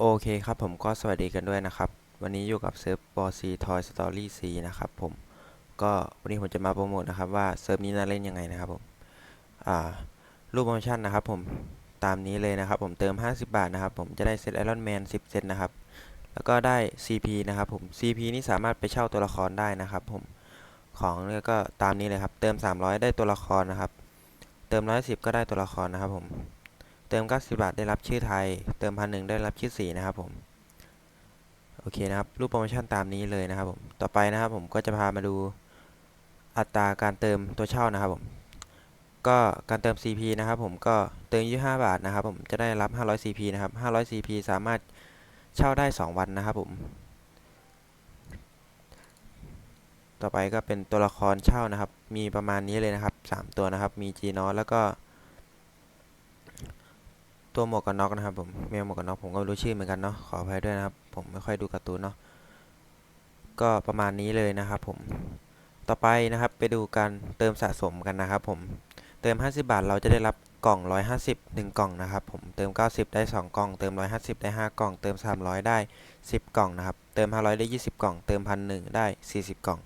โอเคครับผมก็สวัสดีกันด้วยนะครับ วันนี้อยู่กับเซิร์ฟบอซีทอยสตอรี่ซีนะครับผมก็วันนี้ผมจะมาโปรโมทนะครับว่าเซิร์ฟนี้น่าเล่นยังไงนะครับผมอ่ารูปโปรโมชั่นนะครับผมตามนี้เลยนะครับผมเติม 50 บาทนะครับผมจะได้เซตไอรอนแมน10 เซตนะครับ แล้วก็ได้ CP นะครับผม CP นี่สามารถไปเช่าตัวละครได้นะครับผมของเนี่ยก็ตามนี้เลยครับเติม 300 ได้ตัวละครนะครับ เติม 110 ก็ได้ตัวละครนะครับผม เติม 90 บาท ได้รับชื่อไทย เติมพันหนึ่งได้รับชื่อสีนะครับผมโอเคนะครับรูปโปรโมชั่นตามนี้เลยนะครับผมต่อไปนะครับผมก็จะพามาดูอัตราการเติมตัวเช่านะครับผมก็การเติม CP นะครับผมก็เติม25บาทนะครับผมจะได้รับ 500 CP นะครับ 500 CP สามารถเช่าได้ 2 วันนะครับผมต่อไปก็เป็นตัวละครเช่านะครับ มีประมาณนี้เลยนะครับ 3 ตัวนะครับ มี g n o แล้วก็ ตัวหมวกกันน็อกนะครับผมแมวหมวกกันน็อกผมก็ไม่รู้ชื่อเหมือนกันเนาะขออภัยด้วยนะครับ ผมไม่ค่อยดูการ์ตูนเนาะก็ประมาณนี้เลยนะครับผมต่อไปนะครับไปดูการเติมสะสมกันนะครับผมเติม 50 บาทเราจะได้รับกล่อง 150 1 กล่องนะครับผมเติม 90 ได้ 2 กล่อง เติม 150 ได้ 5 กล่อง เติม 300 ได้ 10 กล่องนะครับเติม 500 ได้ 20 กล่อง เติม 1,001 ได้ 40 กล่อง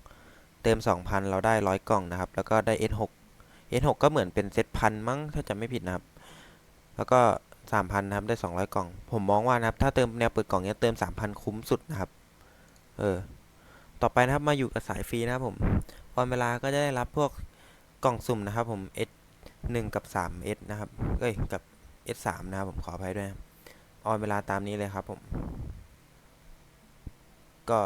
เติม 2,000 เราได้ 100 กล่องนะครับแล้วก็ได้ S6 S6 ก็เหมือนเป็นเซตพันมั้งถ้าจำไม่ผิดนะครับ แล้วก็ 3,000นะครับได้200กล่อง ผมมองว่านะครับ ถ้าเติมแนวเปิดกล่องเนี้ยเติม3,000คุ้มสุดนะครับ เออ ต่อไปนะครับมาอยู่กับสายฟรีนะครับผมวันเวลาก็จะได้รับพวกกล่องสุ่มนะครับผม S 1กับ3 S นะครับ เอ้ย กับ S 3นะครับผมขออภัยด้วยออนเวลาตามนี้เลยครับผม ก็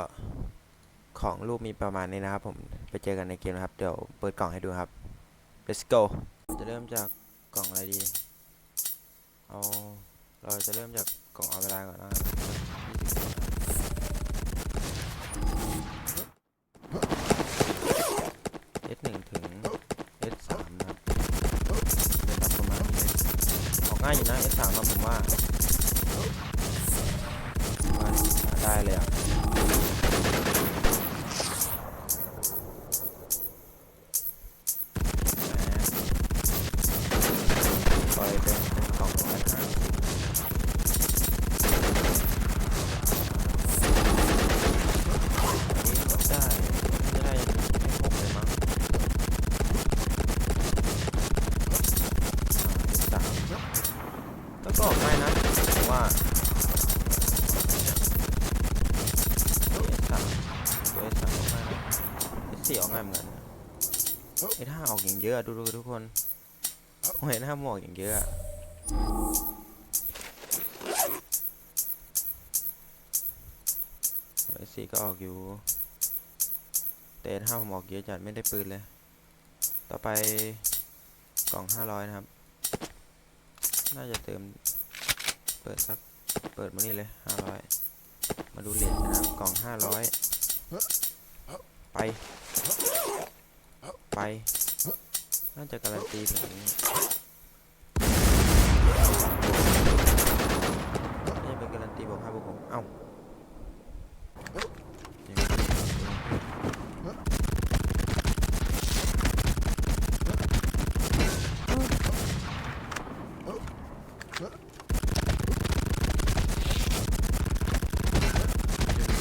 ของรูปมีประมาณนี้นะครับผม ไปเจอกันในเกมนะครับ เดี๋ยวเปิดกล่องให้ดูครับ let's go จะเริ่มจากกล่องอะไรดี เอาเราจะเริ่มจากกล่องเอาเวลาก่อนนะเอสหนึ่งถึง S 3นะครับเป็นแบบประมาณนี้เลยออกง่ายอยู่นะเอสสามว่าว่าได้เลยอะ เยอะดูดูทุกคนโอ้ยหน้าหมวกอย่างเยอะอะโอ้ยสีก็ออกอยู่แต่ถ้าผมออกเยอะจัดไม่ได้ปืนเลย ต่อไปกล่องห้าร้อยนะครับ น่าจะเติม เปิดสัก เปิดมานี่เลยห้าร้อยมาดูเลทกันนะครับกล่องห้าร้อยไป ไป น่าจะการันตีแบบนี้นี่เป็นการันตีบอกห้าบอกผมเอ้ายังไม่เ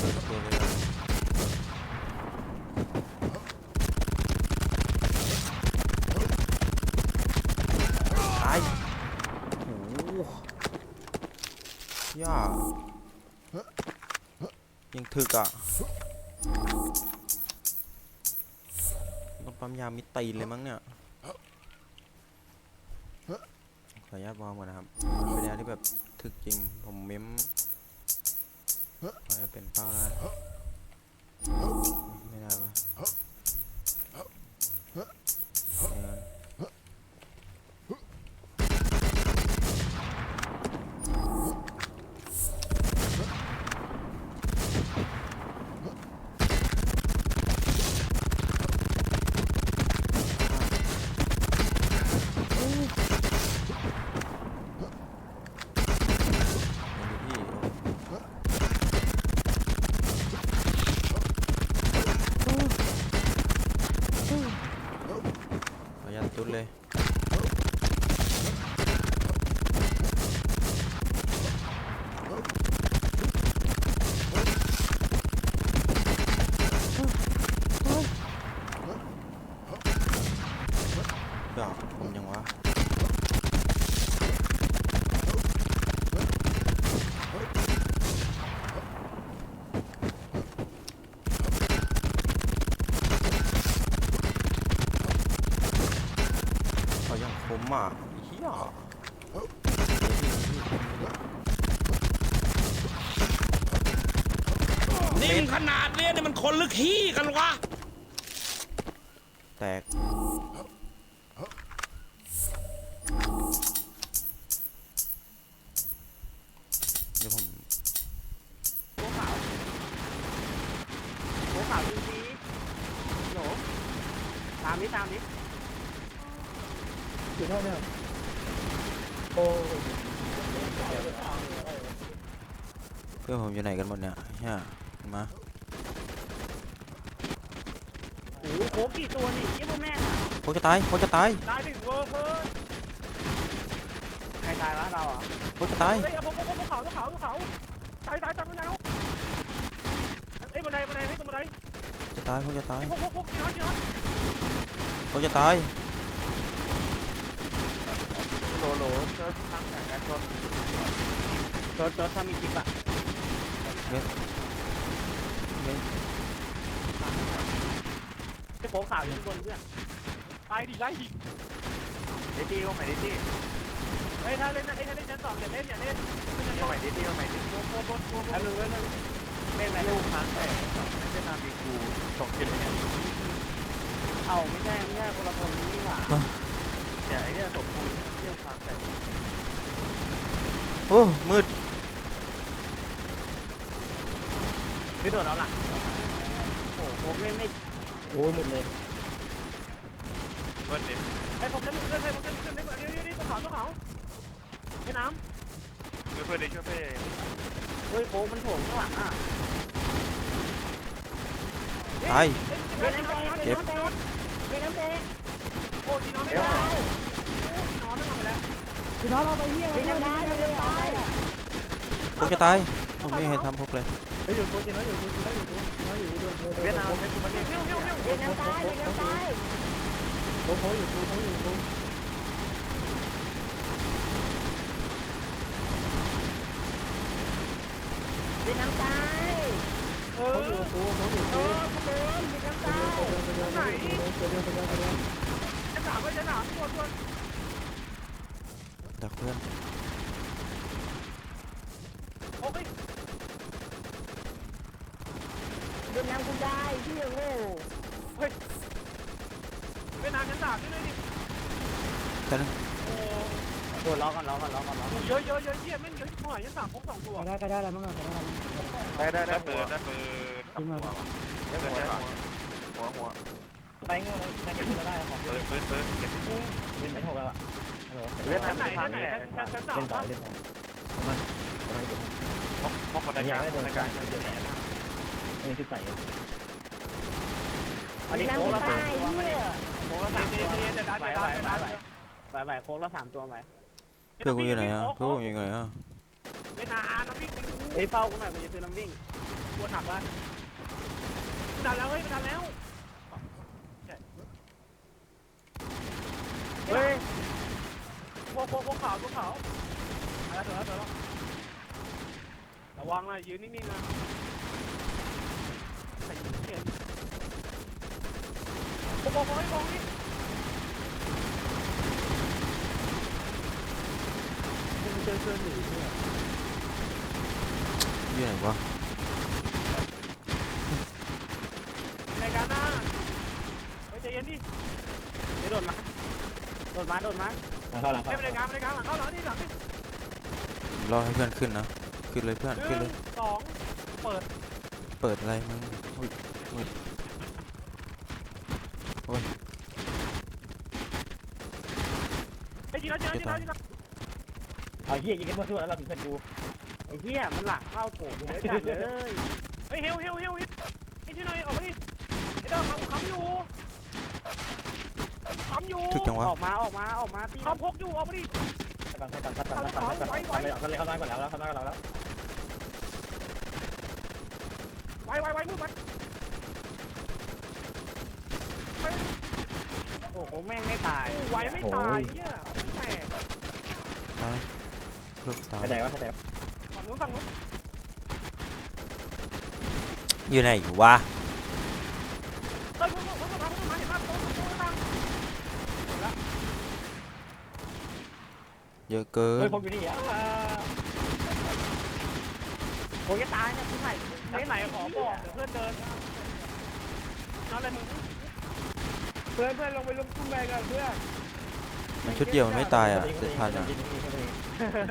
ปิดตัวเลยอะตายโอ้โห ย่ายังถึกอะต้องปั๊มยามิดตีนเลยมั้งเนี่ยขออนุญาตวอร์มก่อนนะครับเป็นยาที่แบบถึกจริง ผมเม้มขออนุญาตเป็นเป้าได้ ล่าผมยังวะคมอะเฮียนิ่มขนาดเนี้ยนี่มันคนลึกขี้กันวะ ดี๋ยวผมโค้ขาวโค้ขาวจริงจีโหลตามนี้ตามนี้อยู่เท่าเนี้ยโอ้เพื่อนผมอยู่ไหนกันหมดเนี่ยเฮียมาโอ้โหโค้กี่ตัวนี่ยี่พวกแม่งอะโคจะตายโคจะตาย ตายหนึ่งเวอร์เพิ่นใคร ตายวะเราอะโคจะตาย เฮ้ยเอาพวกพวกพวกเขาพวกเขาพวกเขาตายตายตายมันแล้วเอ้ยบันไดบันไดให้ตรงบันไดจะตายโคจะตายไอ้พวกพวกพวกจีนจีนโคจะตายโหลโหลเซิร์ชทางแข่งกันชนเซิร์ชเซิร์ชถ้ามีคลิปอะไอ้โค้ขาวอยู่ข้างบนเพื่อนไปดิไล่ดิ เดตี้ก็ใหม่เดตี้ เฮ้ยถ้าเล่นนะเอ้ยถ้าเล่นชั้นสองอย่าเล่นอย่าเล่นใหม่เดตี้ก็ใหม่เดตี้โค้โค้โค้โค้แล้วนึงแล้วนึงเล่นอะไรลูกค้างแต่ไม่ใช่นามีกูสองกิโลเนี่ยเอาไม่ใช่ไม่ใช่คนละคนนี่หว่าเดี๋ยวไอ้เนี่ยสมบูรณ์เรื่องค้างแต่โอ้มืดไม่โดนแล้วล่ะโอ้โหเล่ไม่โหหมดเลยไอ้ผมจะมึงเล่นให้ผมจะมึงเล่นให้เดี๋ยวเดี๋ยวเดี๋ยวตัวขาวตัวขาว ไอ้น้ำช่วยเพื่อนดิช่วยเพื่อนเฮ้ยโค้งมันโถงข้างหลังอะตายเก็บน้ำแดงเก็บน้ำแดงเก็บน้ำแดงโอ้ยน้องไม่ได้น้องไม่ทำแล้วพี่น้องเราไปเยี่ยมเก็บน้ำแดงเก็บน้ำแดงโคจะตายผมไม่เห็นทำพกเลยไปอยู่ตัวจริงแล้วอยู่ตัวจริงแล้วอยู่ตัวจริงแล้วอยู่ตัวเวียดนามเป็นมันเลี้ยวเลี้ยวเลี้ยวเก็บน้ำตายเก็บน้ำตายเขาเขาอยู่ตัวเขาอยู่ตัวเก็บน้ำตายเอ เขาออยู่ตัวเขาอยู่เอตัวอเก็บน้ำตายไหนตัวเดียวตัวเดียวตัวเดียวจะหนาวไม่จะหนาวตัวตัวดักเพื่อนโอ้ยเดินน้ำกูได้พี่โง่เวียดนามจะหนาวด้วยดิแต่นึงโอ้ล้อกันล้อกันล้อกันล้อเยอะเยอะเยอะเยี่ยมแม่งเยอะที่หน่อยยังสามพกสองตัวได้ก็ได้แล้วมั้งก็ได้แล้ได้ได้ได้ปืนได้ปืน ขึ้นมาได้ปืนได้หัวหัวไปเงี้ยได้ก็ได้ของปืนปืนปืนเก็บเป็นไม่ถูกแล้วอะเล่นชั้นไหนทาชั้งนไหนแหละชั้นชั้นสามเล่นต่อปะเล่นต่อพกพกคนในการคนในการอันนี้คือใส่อันนี้น้ำโค้กูงละได้สามตัวเหี้ยโค้งละสามตัวไหวไหวไหวไหวไหวโค้งละสามตัวไหวเพื่อนกูอยู่ไหนอะเพื่อนผมอยู่ไหนอะไม่นานน้ำวิ่งเฮ้ยเฝ้ากูหน่อยกูจะซื้อน้ำวิ่งกลัวหนักบ้า นดันแล้วเฮ้ยดันแล้วเฮ้ยพวกพวกพวกขาวพวกขาวอะไรตัวแล้วตัวแล้วระวังนะยืนนิ่งๆนะใส่เกียร์โอ้โหไอ้บองนี่เจอเจอหนีเนี่ยอยู่ไหนวะ ในการหน้า เฮ้ยใจเย็นดิไม่โดนมาโดนมาโดนมาเข้าหลังไม่เป็นไรการไม่เป็นไรการหลังเข้าหลังนี่หลังนี่รอให้เพื่อนขึ้นนะขึ้นเลยเพื่อนหขึ้นเลนึ่ยงสองเปิดเปิดอะไรมึงอุ้ยอุ้ยโอ้ยไอ้จีนแล้วจีนแล้วจีนแล้วจีนแล้วเอาเฮียยิงกันหมดทุกแล้วเราถึงเพื่อนกูไอ้เหี้ยมันหลังเข้าโถงเลยจัดเลยเฮ้ยเฮลเฮลเฮลไอ้ที่ไหนออกมาดิไอ้เด้อเขาค้ำอยู่ ปั๊มอยู่ถึกจังวะออกมาออกมาออกมาตีปั๊มพกอยู่เอาไปดิตังตังตังตังตังตังตังเลยเขาเไปเขาไปด้ก่อนแาไปเขาได้ก่อไปล้วไว้ไว้ไปว้ลูกมันโอ้โไปม่งไม่ตายไว้ไม่ตายเนี่ยไปม่แตกตายเพิ่มตายแต่ว่าแไปฝั่งนู้นฝั่งนู้นอยู่ไหนอยู่วะ เยอะเกิเฮ้นยผมอยู่นี่อะโอ้ยตายเนี่ยคุณไผ่ไหนไหนขอบอกเดี๋ยวเพื่อนเดินนั่นอะไรมึงเพื่อนเพื่อนลงไปลุกขึ้นไปกันเพื่อนมันชุดเดียวมันไม่ตายอะสิบพันอะ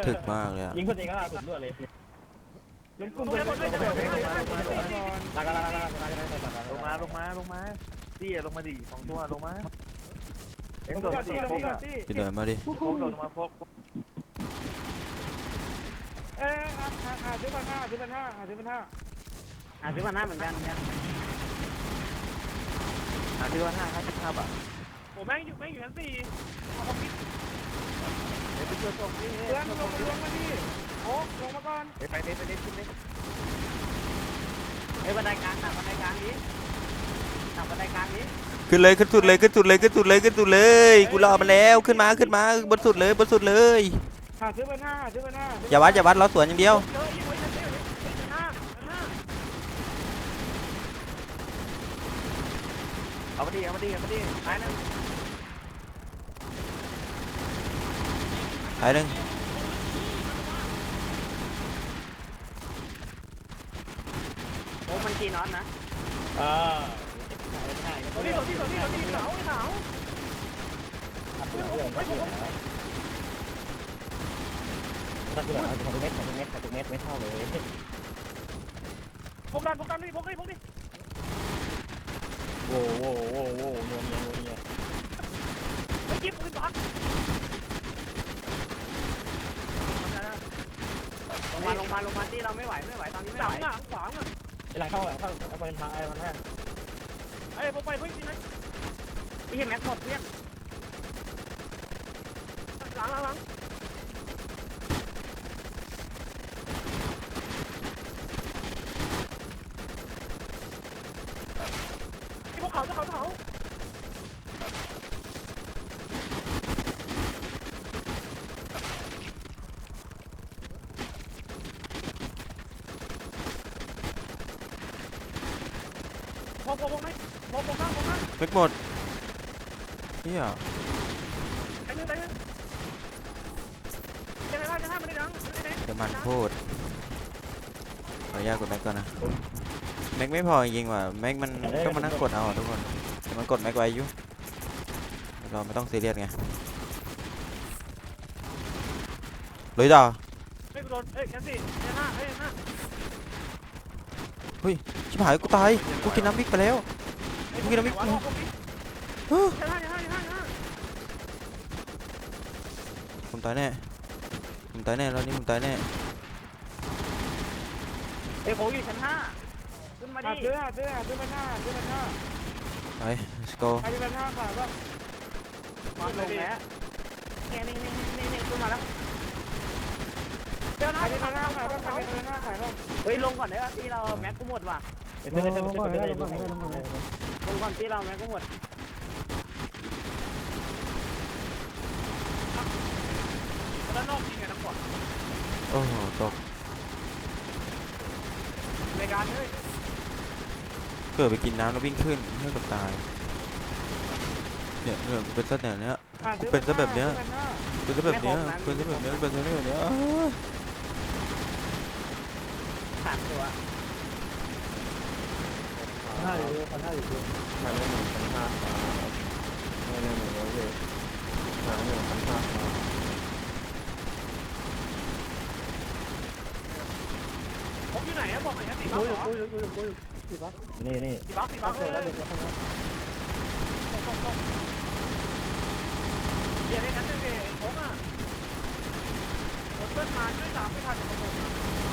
ถึกมากเลยอะยิงคนเองก็ล่าสุดด้วยเลยลุกขึ้นไปลุกขึ้นไปลากลากลากลากลากลากลากลงมาลงมาลงมาตี้ลงมาดิสองตัวลงมาเอ็งลงโดดก่อนสี่ที่ลงพกก่ ออะนที่พี่เดินมาดิพกโดดมาพกเออหาหาซื้อพันห้าซื้อพันห้าหาซื้อพันห้าอะซื้อมาหน้าเหมือนกันเนี่ยหาที่ว่าห้าห้าสิบห้าบาทโอ้แม่งอยู่แม่งอยู่ชั้นสี่เอาคอมพิวเดี๋ยวไปช่วยส่งนี่เพื่อนลงมาลงมาดิโอ้ลงมาก่อนไปไปไปเล่นขึ้นเล่นเฮ้ยบันไดกลางหนักบันไดกลางนี้หนักบันไดกลางนี้ ขึ้นเลยขึ้นสุดเลยขึ้นสุดเลยขึ้นสุดเลยขึ้นสุดเลยกูรอมาแล้วขึ้นมาขึ้นมาบนสุดเลยบนสุดเลยหาซื้อพันห้าซื้อพันห้าอย่าวัดอย่าวัดเราสวนอย่างเดียวเจออีกไว้ชั้นสี่ชั้นห้าชั้นห้าเอามาดิเอามาดิเอามาดิตายหนึ่งหายหนึ่งโอ้มันกี่น็อตนะอ่า ตัวนี้ตัวนี้ตัวนี้ตัวนี้หนาวหนาวตัดเหลืองตัดเหลืองตัดเหลืองตัดเหลืองเม็ดตัดเม็ดตัดเม็ดไม่เท่าเลยพกดันพกดันนี่พกนี่พกนี่โว้โว้โว้โว้โนเนียโนเนียไอ้ยิบปืนบักลงมาลงมาลงมาที่เราไม่ไหวไม่ไหวตอนนี้ไม่ไหวหลังขวางอะไอ้หลเข้าไหลเข้าเอาไปทางไอ้มันแท้ อ้พวกไปเพิ่งกินนะไอ้เหี้ยแม็กหมดเพื่อนหลังหลังหลังไอ้พวกเขาจะเขาจะเขาพอพอพอไหม พอพอมากพอมากเม็กหมดเฮียไอ้เรื่องไอ้เรื่องจะให้ได้จะให้มันได้ดังไม่ได้เดี๋ยวมันพูดขออนุญาตกดแม็กก่อนนะแม็กไม่พอจริงๆว่ะแม็กมันต้องมานั่งกดเอาอะทุกคนแต่มันกดแม็กไว้อยู่เราไม่ต้องซีเรียสไงลุยต่อไม่โดนเอ้ยยังสิยังห้าเอ้ยยังห้าชิบหายกูตายกูกินน้ำพริกไปแล้ว ไอ้มึงกินน้ำพริกวัดมึงพวกนี้เฮ้ยยังห้ายังห้ายังห้ายังห้าผมตายแน่ผมตายแน่รอบนี้ผมตายแน่เอ้ยโผล่อยู่ชั้นห้าขึ้นมาหาดิซื้อหาซื้อหาซื้อพันห้าซื้อพันห้าไป let's go ใครจะพันห้าขายป่ะมาลงแล้วเนี่ยนี่นี่นี่นี่ขึ้นมาแล้วเดี๋ยวใคนะรจะพันห้าขายป่ะใครจะพันห้าขายป่ะเฮ้ยลงก่อนได้ป่ะที่เราแม็กกูหมดว่ะไม่ไม่ไม่ไม่ไม่ไม่ ลงก่อนที่เราแม็กกูหมดแล้วนอกจริงไงน้ำก่อนโอ้โหตกในการเฮ้ยเกิดไปกินน้ำแล้ววิ่งขึ้นให้กับตาย เนี่ยเนี่ยกูเป็นซะแบบเนี้ยหาซื้อเป็นซะแบบเนี้ยพันห้าเป็นซะแบบเนี้ยเป็นซะแบบเนี้ยเป็นซะแบบเนี้ยอ้าวสามตัว ห้าอยู่พันห้าอยู่พันหนึ่งพันห้าไม่ไม่ไม่ไม่เลยพันหนึ่งพันห้าผมอยู่ไหนอะบอกหน่อยนะสี่บล็อกเหรอนี่นี่สี่บล็อกสี่บล็อกเลยเดี๋ยวในนั้นเป็นผมอะผมเพิ่งมาช่วยตามไม่ทันของผม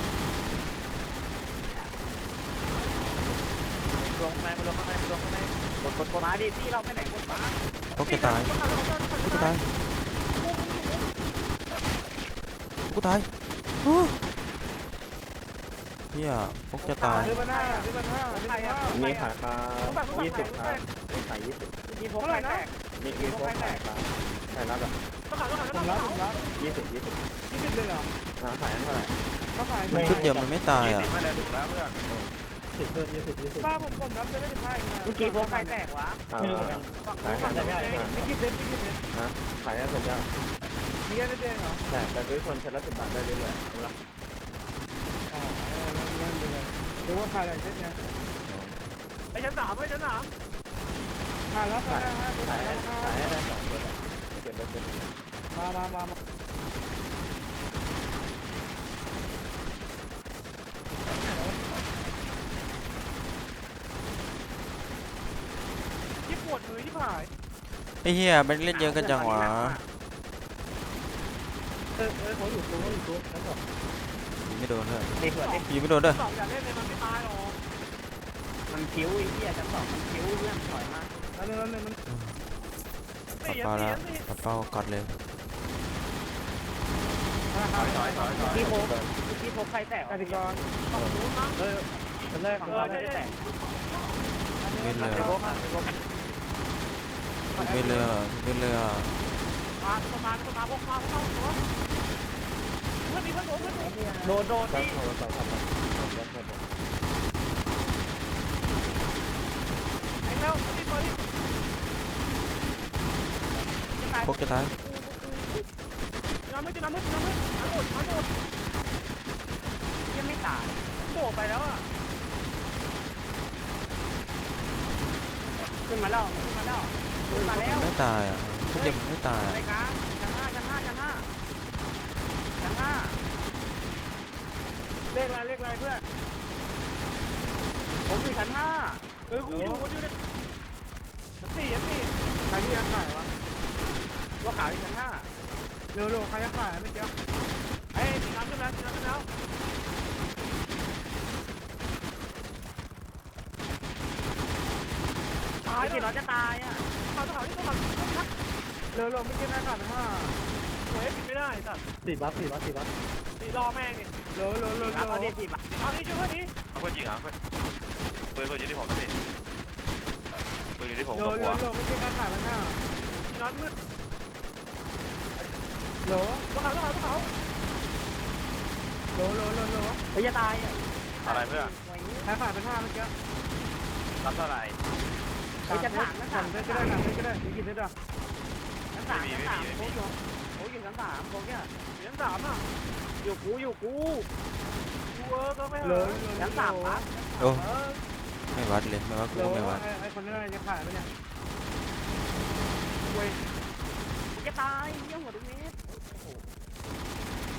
ลงข้างในลงข้างในลงข้างในกดกดกดมาดิที่เราไปไหนกดมาพวกจะตายพวกจะตายพวกกูตายฮู้เฮียพวกจะตายซื้อพันห้าซื้อพันห้าซื้อพันห้ามีขายคายี่สิบครับมีขายยี่สิบมีผมแตกมีมีพวกขายคาขายรับอะต้องขายต้องขายผต้อมงรัขาบยผมรับยี่สิบยี่สิบยี่สิบเลยเหรอขายเท่าไหร่เขาขายมันชุดเดียวมันไม่ตายยี่อะ สิบมาแล้วถูกแล้วเพื่อนสิบเพิ่มยี่สิบยี่สิบป้าผมผมรับจะได้สิบห้าเองนะเมื่อกี้ผมใครแตกวะขายขายได้ไม่ได้ไม่คิดเด็ดไม่คิดเด็ดขายได้สุดยอดมีแค่เด็ดเหรอแต่แต่ด้วยคนชั้นละสิบบาทได้เรื่อยๆอ๋อเออเล่นเลยดูว่าขาดอะไรเช่นเนี้ยไอ้ชั้นสามไอ้ชั้นสามขาดแล้วขาดแล้วขาดถ่ายแล้วถ่ายให้ได้สองคนเก็บไปเป็นมามามามา ที่ปวดมือที่ผาย ไอ้เหี้ยมันเล่นเยอะกันจังวะเออเออเขาอยู่ตัวเขาอยู่ตัวแล้วก็ยิงไม่โดนเลยเด็กเหรอเด็กยิงไม่โดนเด้อสองอย่าเล่นเลยมันไม่ตายหรอกมันคิ้วไอ้เหี้ยชั้นสองมันคิ้วเรื่องถอยมาแล้วนึงแล้นมันปัดเป้าแล้วปัดเป้ากัดเลยถอยถอยถอยถอยที่โพกที่โพใครแตกกติกรต้องรู้มั้งเออเป็นแรกฝั่งเราไม่ได้แตกไม่เลย โพกอะโพกไม่เลยไม่เลยมาประมาณประมาพวกมาพวกมาเพื่อนมีเพื่อนโดนเพื่อนโดนโดนโดนที่โทรศัพท์ทำมาทำแล้วหมดไอ้แล้วที่มาที่จะตายพวกจะตายน้ำมืดน้ำมืดน้ำมืดน้ำหมดน้ำหมดยังไม่ตายโบกไปแล้วอะขึ้นมาแล้วขึ้นมาแล้ว มาแล้วไม่ตายอะพวกยังไม่ตายอะไรกันชั้นห้าชั้นห้าชั้นห้าชั้นห้าเลขอะไรเลขอะไรเพื่อนผมอยู่ชั้นห้าเออกูอยู่กูอยู่เนี่ยสี่สี่ใครที่ยังขายวะว่าขาวอยู่ชั้นห้าเร็วเร็วใครจะขายไม่เกี่ยว ไอ้สีน้ำขึ้นแล้วสีน้ำขึ้นแล้ว ตาย กี่ร้อยจะตายอะเขาต้องเขาที่ต้องมาเร็วเร็วไม่เกี่ยวนะขาดห้าโอ้ยปิดไม่ได้สัตว์สี่บัฟสี่บัฟสี่บัฟสีรอแม่งนี่เร็วเร็วเร็วครับเร็เอาด็ดสิบอะเอาที่ช่วยนี้เอาเพื่อนยิงเหรอเพื่อนปืนเพื่อนอยู่ที่ผมสิปืนอยู่ที่ผมกับหัวเร็วๆไม่เกี่ยวนะขาดห้าสีน้ำมืดเร็วต้องเขาต้องเขาต้องเขาเร็วเร็วเร็วเฮ้ยจะตายอะไรเพื่อนใครขาดเป็นห้าเมื่อกี้รับเท่าไหร่ ยจะถางนะถางงได้ก็ได้นะได้ก็ได้ได้กินได้ด้วยชั้นสามชั้นสามโค้งอยู่โค้งอยู่ชั้นสามโค้งเนี่ยสีน้ำสามอะอยู่กูอยู่กูกูเออก็ไม่เร็วชั้นสามปะโอ้ไม่วัดเลยไม่วัดกูไม่วัดไอ้คนนั้นจะขายไหมเนี่ยกูจะตายเยี่ยหัวตรงนี้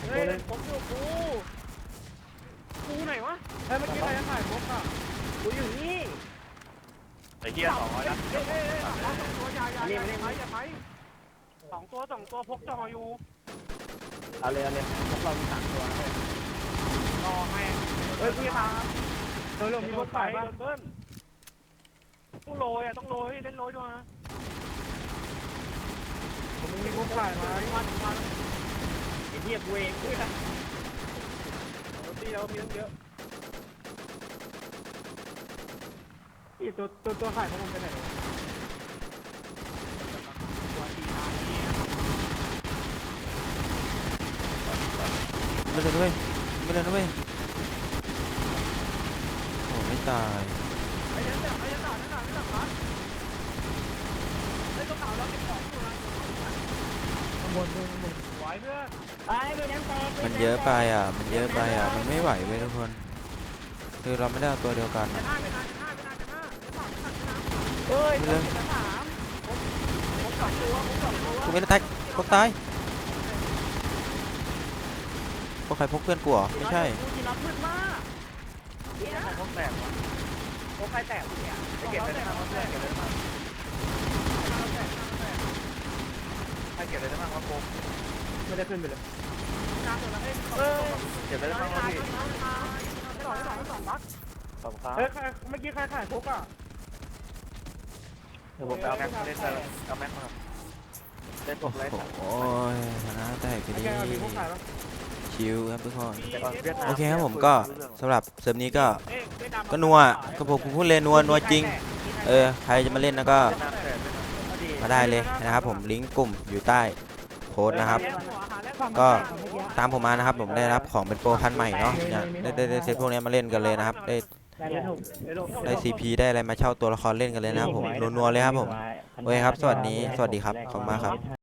เฮ้ยผมอยู่กูกูไหนวะเฮ้ยเมื่อกี้ใครจะขายพกอะกูอยู่นี่ ไอ้เหี้ยสองร้อยนัดเฮ้ยเฮ้ยเฮ้ยสองตัวใหญ่ใหญ่ใหญ่ใหญ่ใหญ่สองตัวสองตัวพกจออยู่เอาเลยเอาเลยพวกเรามีสามตัวรอแม่งเฮ้ยกูจะตายเร็วเร็วมีพกขายป่ะเบิ้ลต้องโรยอะต้องโรยเล่นโรยด้วยนะผมมีพกขายมามาถึงมาไอ้เหี้ยกูเองกูนะตีเรามีตั้งเยอะ อีตัวตัวตัวขายของผมไปไหนตัวตีทางนี้ไม่เลยด้วยไม่เลยด้วยโอ้ไม่ตายไอ้ยันจับไอ้ยันจับนั่นน่ะนั่นน่ะครับไอ้ตัวขาวเราเก็บของอยู่นะข้างบนข้างบนไหวเพื่อนไอ้ดูน้ำแตกมันเยอะไปอะ มันเยอะไปอะ มันไม่ไหวเว้ยทุกคน คือเราไม่ได้เอาตัวเดียวกัน จะอะห้าจะห้าจ เฮ้ยไม่เลยชั้นสามผมสองตัวผมสองตัวกูไม่ได้แท็กพวกตายพวกใครพกเพื่อนกูเหรอไม่ใช่กูจีน็อตมืดมากเหี้ยพวกแตกวะโอ้ใครแตกเนี่ยไปเก็บเลยนะเพื่อนเก็บเลยนะให้เก็บเลยนะมั้งครับผมไม่ได้ขึ้นไปเลยน้ำตัวละเอ้ยเออเก็บเลยนะมั้งครับพี่สองสองสองบัคขอบคุณครับเฮ้ยเมื่อกี้ใครขายพกอะเดี๋ยวผมไปเอาแม็กมาเล่นได้แล้วเอาแม็กซ์มาเล่นผมไล่โอ้สามโหชนะแตกไปไอ้ดีชิวครับทุกคน แต่ก่อนเวียดนามโอเคครับผมก็สำหรับเซิร์ฟนี้ก็เอ้ยเวียดนามก็นัวก็ผมพูดเลยนัวนัวจริง เออใครจะมาเล่นนะก็เวียดนามแตกเวียดนามมาได้เลยนะครับผมลิงก์กลุ่มอยู่ใต้โพสต์นะครับ ก็ตามผมมานะครับผมได้รับของเป็นโปรพันใหม่เนาะเนี่ยได้ได้ได้เซตพวกนี้มาเล่นกันเลยนะครับ ได้ ได้เลยถูกได้ซีพีได้อะไรมาเช่าตัวละครเล่นกันเลยนะครับผมนัวๆเลยครับผม โอเคครับ สวัสดี สวัสดีครับ ขอบคุณมากครับ